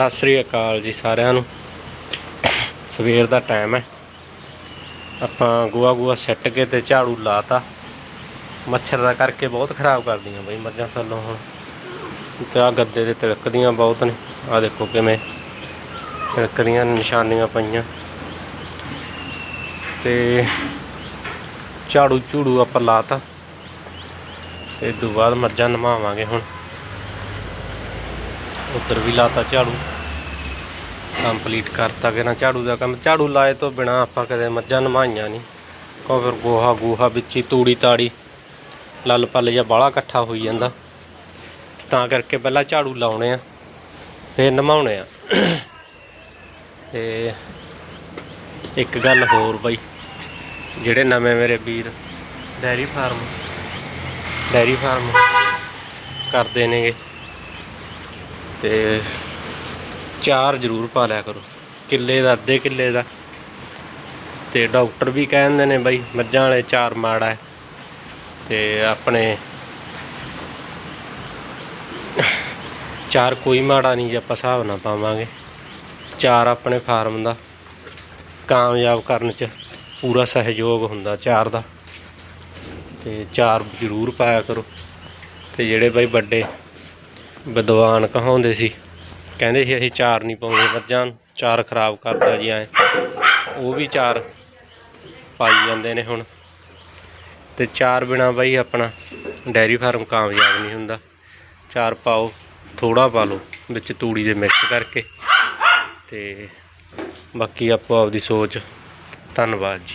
ਸਤਿ ਸ੍ਰੀ ਅਕਾਲ ਜੀ ਸਾਰਿਆਂ ਨੂੰ। ਸਵੇਰ ਦਾ ਟਾਈਮ ਹੈ। ਆਪਾਂ ਗੋਆ ਗੋਆ ਸੱਟ ਕੇ ਤੇ ਝਾੜੂ ਲਾਤਾ। ਮੱਛਰ ਦਾ ਕਰਕੇ ਬਹੁਤ ਖਰਾਬ ਕਰਦੀਆਂ ਬਈ ਮੱਝਾਂ ਥੱਲੋਂ ਹੁਣ। ਤੇ ਆ ਗੱਦੇ ਦੇ ਤਿਲਕਦੀਆਂ ਬਹੁਤ ਨੇ। ਆ ਦੇਖੋ ਕਿਵੇਂ ਤਿਲਕਦੀਆਂ ਨਿਸ਼ਾਨੀਆਂ ਪਈਆਂ। ਤੇ ਝਾੜੂ ਝੂੜੂ ਆਪਾਂ ਲਾਤਾ। ਤੇ ਇਸ ਤੋਂ ਬਾਅਦ ਮੱਝਾਂ ਨਮਾਵਾਂਗੇ ਹੁਣ। ਉੱਧਰ ਵੀ ਲਾਤਾ ਝਾੜੂ। ਕੰਪਲੀਟ ਕਰਤਾ ਕਿ ਨਾ ਝਾੜੂ ਦਾ ਕੰਮ। ਝਾੜੂ ਲਾਏ ਤੋਂ ਬਿਨਾ ਆਪਾਂ ਕਦੇ ਮੱਝਾਂ ਨਮਾਈਆਂ ਨਹੀਂ। ਕੋ ਫਿਰ ਗੋਹਾ ਗੂਹਾ ਵਿੱਚ ਹੀ ਤੂੜੀ ਤਾੜੀ, ਲੱਲ ਪੱਲ ਜਾਂ ਬਾਹਲਾ ਇਕੱਠਾ ਹੋਈ ਜਾਂਦਾ। ਤਾਂ ਕਰਕੇ ਪਹਿਲਾਂ ਝਾੜੂ ਲਾਉਣੇ ਆ, ਫਿਰ ਨਮਾਉਣੇ ਆ। ਤੇ ਇੱਕ ਗੱਲ ਹੋਰ ਬਾਈ, ਜਿਹੜੇ ਨਵੇਂ ਮੇਰੇ ਵੀਰ ਡੈਰੀ ਫਾਰਮ ਡੈਰੀ ਫਾਰਮ ਕਰਦੇ ਨੇਗੇ। ਤੇ ਚਾਰ ਜ਼ਰੂਰ ਪਾ ਲਿਆ ਕਰੋ। ਕਿੱਲੇ ਦਾ, ਅੱਧੇ ਕਿੱਲੇ ਦਾ। ਤੇ ਡਾਕਟਰ ਵੀ ਕਹਿੰਦੇ ਨੇ ਬਈ ਮੱਝਾਂ ਵਾਲੇ ਚਾਰ ਮਾੜਾ ਹੈ। ਤੇ ਆਪਣੇ ਚਾਰ ਕੋਈ ਮਾੜਾ ਨਹੀਂ ਜੇ, ਆਪਾਂ ਹਿਸਾਬ ਨਾਲ ਪਾਵਾਂਗੇ। ਚਾਰ ਆਪਣੇ ਫਾਰਮ ਦਾ, ਕਾਮਯਾਬ ਕਰਨ ਚ ਪੂਰਾ ਸਹਿਯੋਗ ਹੁੰਦਾ ਚਾਰ ਦਾ। ਤੇ ਚਾਰ ਜ਼ਰੂਰ ਪਾਇਆ ਕਰੋ। ਤੇ ਜਿਹੜੇ ਬਈ ਵੱਡੇ ਵਿਦਵਾਨ ਕਹਾਉਂਦੇ ਸੀ। ਕਹਿੰਦੇ ਸੀ, ਅਸੀਂ ਚਾਰ ਨਹੀਂ ਪਾਉਂਦੇ ਮੱਝਾਂ ਨੂੰ ਚਾਰ ਖਰਾਬ ਕਰਦਾ ਜੀ ਐ ਉਹ ਵੀ ਚਾਰ ਪਾਈ ਜਾਂਦੇ ਨੇ ਹੁਣ। ਤੇ ਚਾਰ ਬਿਨਾ ਬਾਈ ਆਪਣਾ ਡੈਰੀ ਫਾਰਮ ਕਾਮਯਾਬ ਨਹੀਂ ਹੁੰਦਾ। ਚਾਰ ਪਾਓ ਥੋੜਾ ਪਾ ਲਓ, ਵਿੱਚ ਤੂੜੀ ਦੇ ਮਿਕਸ ਕਰਕੇ। ਤੇ ਬਾਕੀ ਆਪੋ ਆਪਦੀ ਸੋਚ। ਧੰਨਵਾਦ ਜੀ।